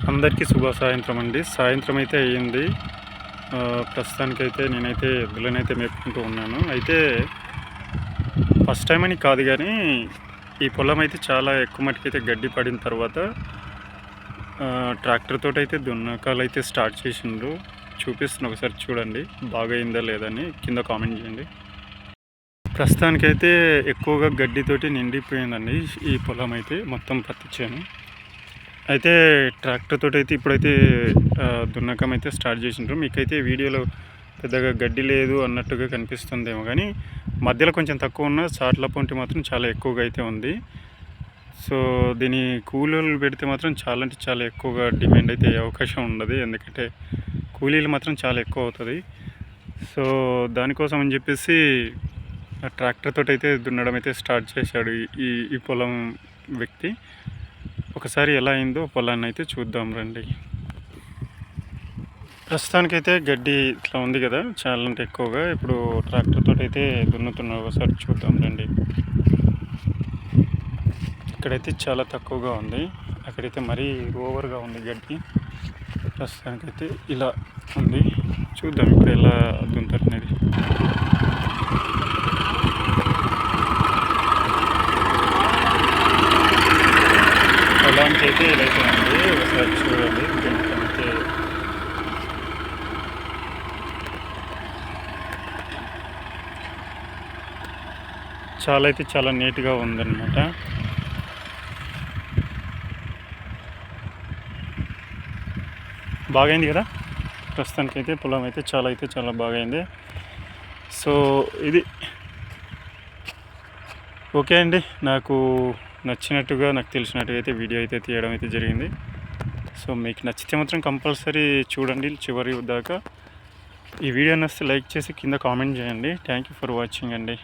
అందరికీ శుభ సాయంత్రం అండి. సాయంత్రం అయితే అయ్యింది. ప్రస్తుతానికైతే నేనైతే ఎద్దులనైతే మేపుకుంటూ ఉన్నాను. అయితే ఫస్ట్ టైం అని కాదు కానీ ఈ పొలం అయితే చాలా ఎక్కువ మటుకైతే గడ్డి పడిన తర్వాత ట్రాక్టర్తో ట్రాక్టర్ తోటి అయితే దున్నకాలు అయితే స్టార్ట్ చేసిండ్రు. చూపిస్తున్న ఒకసారి చూడండి. బాగా అయిందా లేదని కింద కామెంట్ చేయండి. ప్రస్తుతానికైతే ఎక్కువగా గడ్డితోటి నిండిపోయిందండి ఈ పొలం అయితే. మొత్తం పత్తి చేను. అయితే ట్రాక్టర్ తోటి అయితే ఇప్పుడైతే దున్నకం అయితే స్టార్ట్ చేసిండ్రు. మీకైతే వీడియోలో పెద్దగా గడ్డి లేదు అన్నట్టుగా కనిపిస్తుందేమో కానీ మధ్యలో కొంచెం తక్కువ ఉన్న చాట్ల పొంటి మాత్రం చాలా ఎక్కువగా అయితే ఉంది. సో దీని కూలీలు పెడితే మాత్రం చాలా అంటే చాలా ఎక్కువగా డిమాండ్ అయితే అవకాశం ఉండదు. ఎందుకంటే కూలీలు మాత్రం చాలా ఎక్కువ అవుతుంది. సో దానికోసం అని చెప్పేసి ట్రాక్టర్ తోటి అయితే దున్నడం అయితే స్టార్ట్ చేశాడు ఈ ఈ పొలం వ్యక్తి. ఒకసారి ఎలా అయిందో పొలాన్ని అయితే చూద్దాం రండి. ప్రస్తుతానికైతే గడ్డి ఇట్లా ఉంది కదా చాలా అంటే ఎక్కువగా. ఇప్పుడు ట్రాక్టర్తో అయితే దున్నుతున్నా ఒకసారి చూద్దాం రండి. ఇక్కడైతే చాలా తక్కువగా ఉంది. అక్కడైతే మరీ ఓవర్గా ఉంది గడ్డి. ప్రస్తుతానికైతే ఇలా ఉంది. చూద్దాం ఇప్పుడు ఎలా దున్నుతారు అనేది కనెక్ట్ అయితే ఇదైతే ఉంది ఒకసారి చూడండి. దీనికైతే చాలా అయితే చాలా నీట్గా ఉందన్నమాట. బాగైంది కదా? ప్రస్తుతానికి అయితే పొలం అయితే చాలా అయితే చాలా బాగైంది. సో ఇది ఓకే అండి. నాకు నచ్చినట్టుగా నాకు తెలిసినట్టుగా అయితే వీడియో అయితే తీయడం అయితే జరిగింది. సో మీకు నచ్చితే మాత్రం కంపల్సరీ చూడండి చివరి దాకా. ఈ వీడియో నచ్చితే లైక్ చేసి కింద కామెంట్ చేయండి. థ్యాంక్ యూ ఫర్ వాచింగ్ అండి.